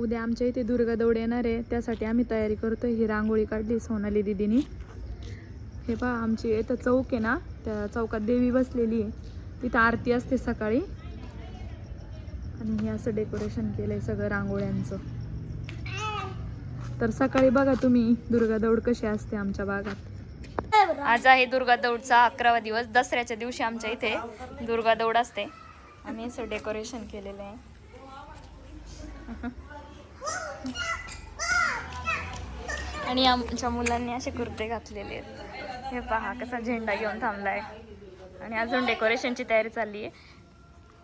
उद्या आमच्या इथे दुर्गा दौड येणार आहे. त्यासाठी आम्ही तयारी करतो ही रांगोळी काढली सोनाली दिदीनी. हे पहा आमची इथं चौक आहे ना त्या चौकात देवी बसलेली आहे. तिथं आरती असते सकाळी. आणि हे असं डेकोरेशन केलं आहे सगळं रांगोळ्यांचं. तर सकाळी बघा तुम्ही दुर्गा दौड कशी असते आमच्या भागात. आज आहे दुर्गा दौडचा अकरावा दिवस. दसऱ्याच्या दिवशी आमच्या इथे दुर्गा दौड असते. आम्ही असं डेकोरेशन केलेलं आहे. आणि आमच्या मुलांनी असे कुर्ते घातलेले आहेत. हे पहा कसा झेंडा घेऊन थांबलाय. आणि अजून डेकोरेशनची तयारी चालली आहे.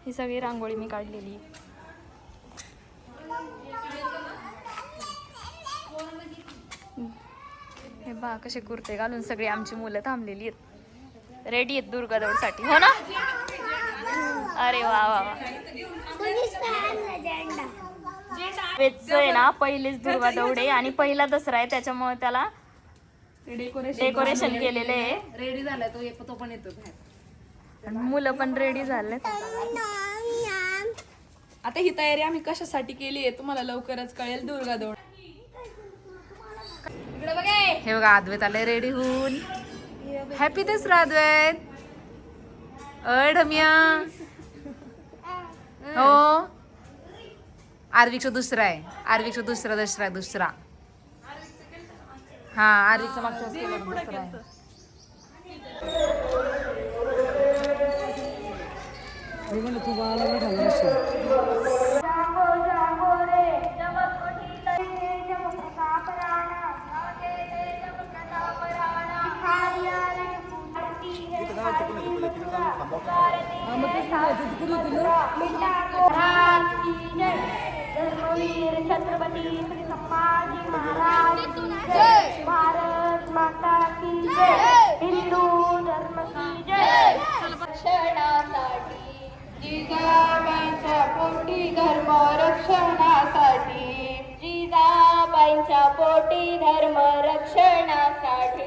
ही सगळी रांगोळी मी काढलेली आहे. हे पहा कसे कुर्ते घालून सगळी आमची मुलं थांबलेली आहेत. रेडी आहेत दुर्गा दौडसाठी. हो ना? अरे वा वा वा. आहे ना पहिलीच दुर्गा दौड आहे आणि पहिला दसरा आहे त्याच्यामुळे त्याला डेकोरेशन डेकोरेशन केलेलं आहे. रेडी झालाय तो येतो तो पण येतो बाहेर. आणि मुलं पण रेडी झाले आता ही तयारी आम्ही कशासाठी केली आहे तुम्हाला लवकरच कळेल दुर्गा दौड. इकडे बघे हे. बघा अद्वैत आले रेडी होऊन. हॅपी दसरा अद्वैत. अय ढमिया. हो. आर्विकचा दुसरा आहे आर्विकचा दुसरा दसरा दुसरा हा आर्विकचा मागच्या वेळेस केला होता दुसरा आहे धर्मवीर छत्रपती श्री संभाजी महाराज की जय. भारत माता की जय. हिंदू धर्म की जय. रक्षणासाठी जिजाबाईंच्या पोटी धर्म रक्षणासाठी जिजाबाईंच्या पोटी धर्म रक्षणासाठी.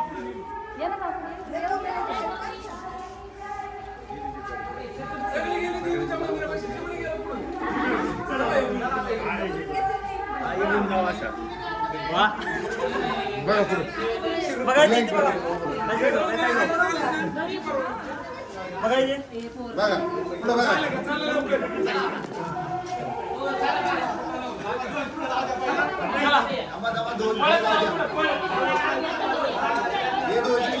अगं त्याच्यातच दोन ना थांबा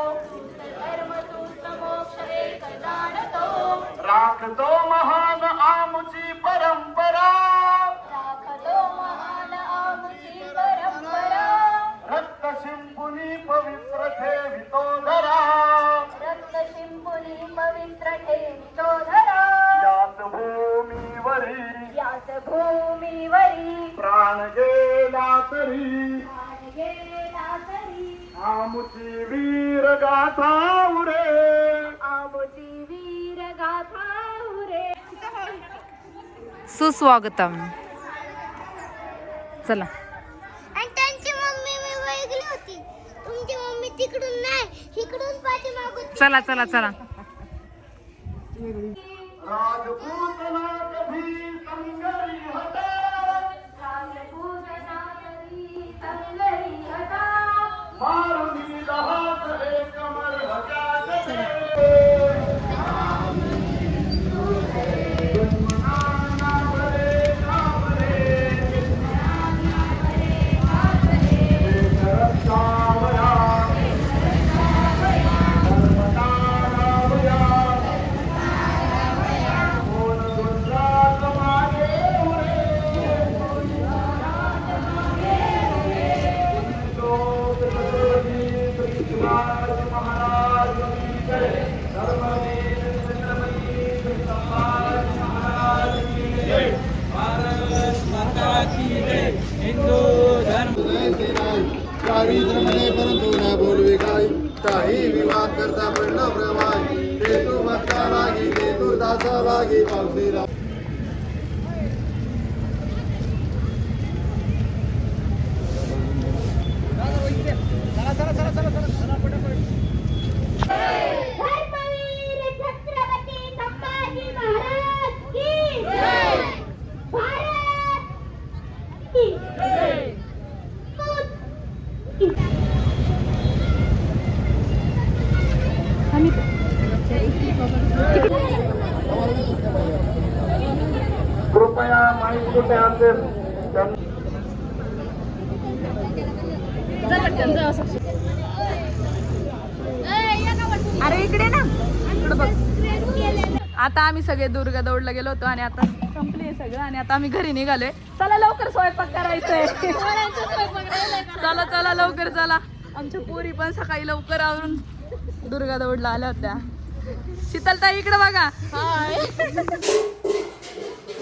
आमची वीर गाथा उरे. आमची वीर गाथा उरे. सुस्वागतम. चला. आणि त्यांची मम्मी मी वेगळी होती. तुमची मम्मी तिकडून नाही इकडून पाठीमागून चला चला चला. राजपूत ते तू दासा लागी पावसेरा धर्मवीर छत्रपती संभाजी महाराज की जय भारत की जय कृपया माहिती त्यांचे अरे इकडे ना. इकडे बघ. आता आम्ही सगळे दुर्गा दौडला गेलो होतो आणि आता संपले सगळं आणि आता आम्ही घरी निघालोय. चला लवकर स्वयंपाक करायचंय. चला चला लवकर चला. आमच्या पोरी पण सकाळी लवकर आवरून दुर्गा दौडला आल्या होत्या. शीतलताई इकडे बघा.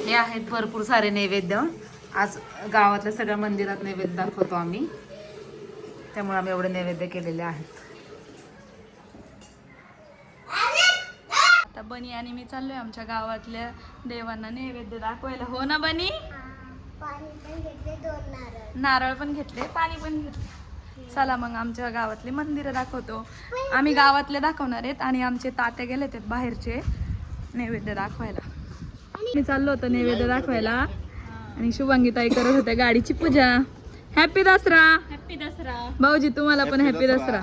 हे आहेत भरपूर सारे नैवेद्य. आज गावातल्या सगळ्या मंदिरात नैवेद्य दाखवतो आम्ही. त्यामुळे आम्ही एवढे नैवेद्य केलेले आहेत. आता बनी आणि मी चाललोय आमच्या गावातल्या देवांना नैवेद्य दाखवायला. हो ना बनी? नारळ पण घेतले पाणी पण घेतले. चला मग आमच्या गावातले मंदिरं दाखवतो. आम्ही गावातले दाखवणार आहेत आणि आमचे तात्या गेले आहेत बाहेरचे नैवेद्य दाखवायला. मी चाललो होतो नैवेद्य दाखवायला. आणि शुभांगी ताई करत होत्या गाडीची पूजा. हॅपी दसरा. हॅपी दसरा. भाऊजी तुम्हाला पण हॅपी दसरा.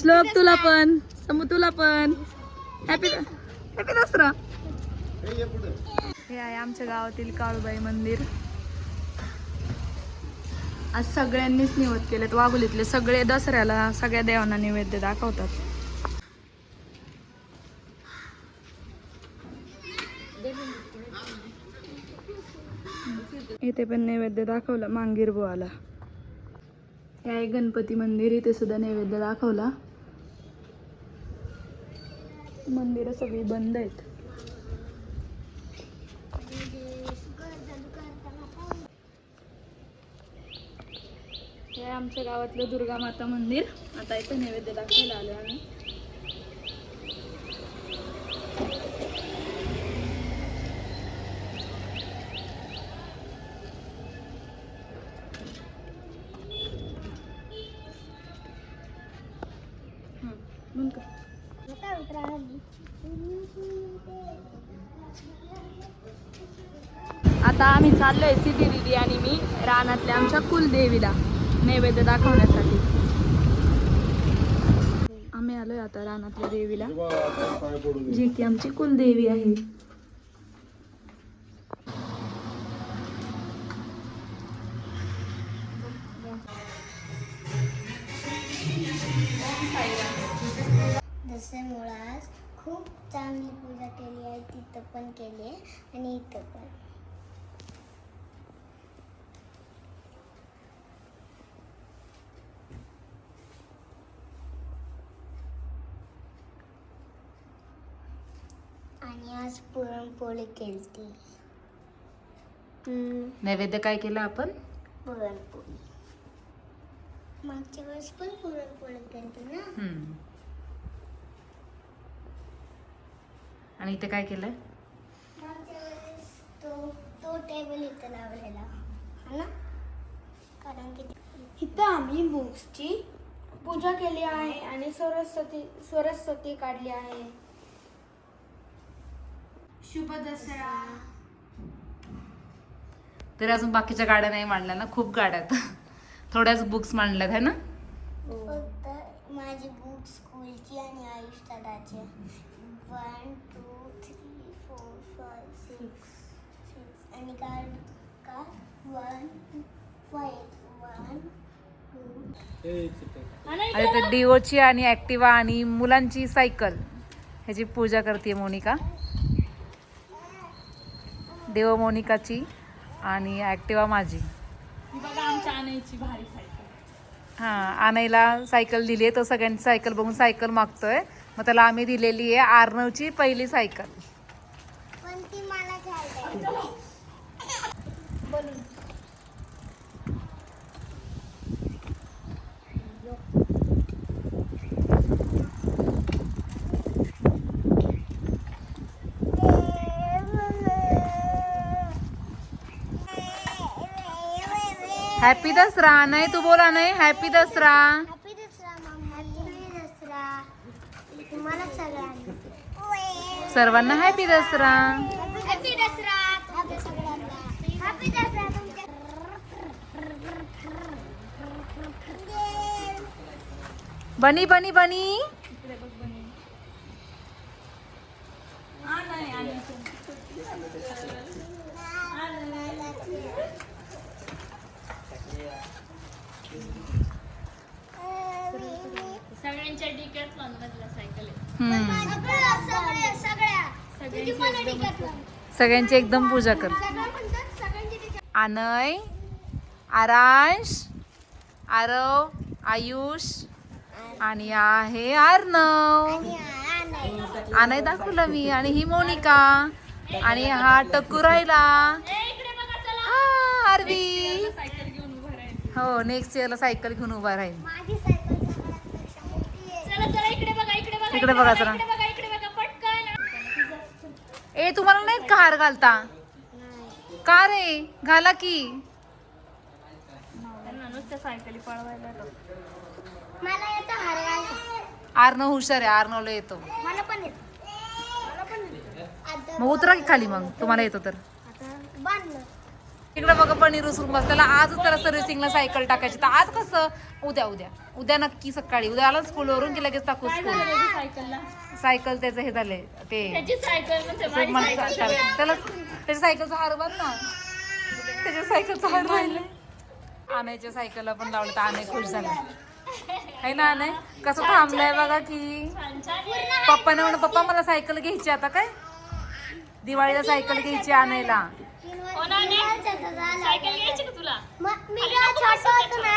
श्लोक तुला पण समू तुला पण. Happy happy Dasara. हे आहे आमच्या गावातील काळूबाई मंदिर. आज सगळ्यांनीच निवत केलेत. वाघोलीतले सगळे दसऱ्याला सगळ्या देवांना नैवेद्य दाखवतात. इथे पण नैवेद्य दाखवलं मांगीर बुवाला. हे आहे गणपती मंदिर इथे सुद्धा नैवेद्य दाखवला. मंदिरं सगळी बंद आहेत. हे आमच्या गावातलं दुर्गा माता मंदिर. आता इथे नैवेद्य दाखवायला आलो आम्ही. बंद कर. आता आम्ही चाललोय सिद्धी दिदी आणि मी रानातल्या आमच्या कुलदेवीला नैवेद्य दाखवण्यासाठी आम्ही आलोय आता रानातल्या देवीला जी की आमची कुलदेवी आहे त्याच्यामुळं आज खूप चांगली पूजा केली आहे तिथं पण केली आहे आणि इथं पण. आणि आज पुरणपोळी केलती. हम्म, नैवेद्य काय केलं आपण? पुरणपोळी. मागच्या वेळेस पण पुरणपोळी केलती ना? आणि इथे काय केलंय? मागच्या वेळेस तो तो टेबल इथं लावलेला. हा ना? कारण की इथं आम्ही बुक्सची पूजा केली आहे आणि सरस्वती सरस्वती काढली आहे. शुभ दसरा. तरी अजून बाकीच्या गाड्या नाही मांडल्या ना? खूप गाड्या आहेत. थोड्याच बुक्स मांडल्यात है ना? फक्त माझी बुक स्कूलची आणि Ayush दादाचे one two three four five six six आणि कार्ड का वन फाईव्ह वन टू आणि ते डिओची आणि ऍक्टिवा आणि मुलांची सायकल ह्याची पूजा करते मोनिका. देव मोनिकाची आणि ऍक्टिवा माझी. ही बघा आमच्या आणायची भारी सायकल हा आणायला सायकल दिली आहे तो सगळ्यांची सायकल बघून सायकल मागतोय. मग त्याला आम्ही दिलेली आहे आर्नवची पहिली सायकल. पण ती मला घ्यायला हॅपी दसरा नाही तू बोला नाही happy Dasara happy Dasara mamma happy Dasara तुम्हाला सगळ्यांना सर्वांना happy Dasara. Happy Dasara. Happy सगळ्यांना हॅपी दसरा. तुमच्या बनी बनी बनी सगळ्यांच्या डिकॅथलॉन मधल्या सायकल हम्म. सगळ्या सगळ्या सगळ्या तुझी मला डिकॅथलॉन सगळ्यांची एकदम पूजा कर. आनय आरांश आरव आयुष आणि आहे आर्नव आनय दाखवलं मी आणि ही मोनिका आणि हा टक्कू राहिला हा, आरवी. हो नेक्स्ट इयरला सायकल घेऊन उभा राहील चला चला इकडे बघा इकडे बघा इकडे बघा जरा इकडे बघा इकडे बघा ए तुम्हाला नाहीत का हार घालता? का रे? घाला की. मला येतं आर्नव हुशार आहे आर्नवला येतो. मला पण येतं. मला पण येतं. आता मग उतरा की खाली मग तुम्हाला येतो तर. आता बांधलं. इकडे बघा पनीर उचलून बस त्याला आजच त्याला सर्व्हिसिंगला सायकल टाकायची. तर आज कसं? उद्या उद्या. उद्या नक्की सकाळी. उद्या आला स्कूलवरून की लगेच टाकू स्कूल सायकल त्याचं हे झालंय. ते म्हणजे त्याला त्याच्या सायकलचा हार बघ ना. त्याच्या सायकलचा हार राहिले आणायच्या सायकलला पण लावलं तर आणाय खुश झाला. है ना आणाय कसं थांबलाय बघा की. पप्पाने म्हणून पप्पा मला सायकल घ्यायची आता काय? दिवाळीला सायकल घ्यायची आणायला. हो ना, ने? सायकल घ्यायची का तुला? मग मी जेव्हा छोटं होतो ना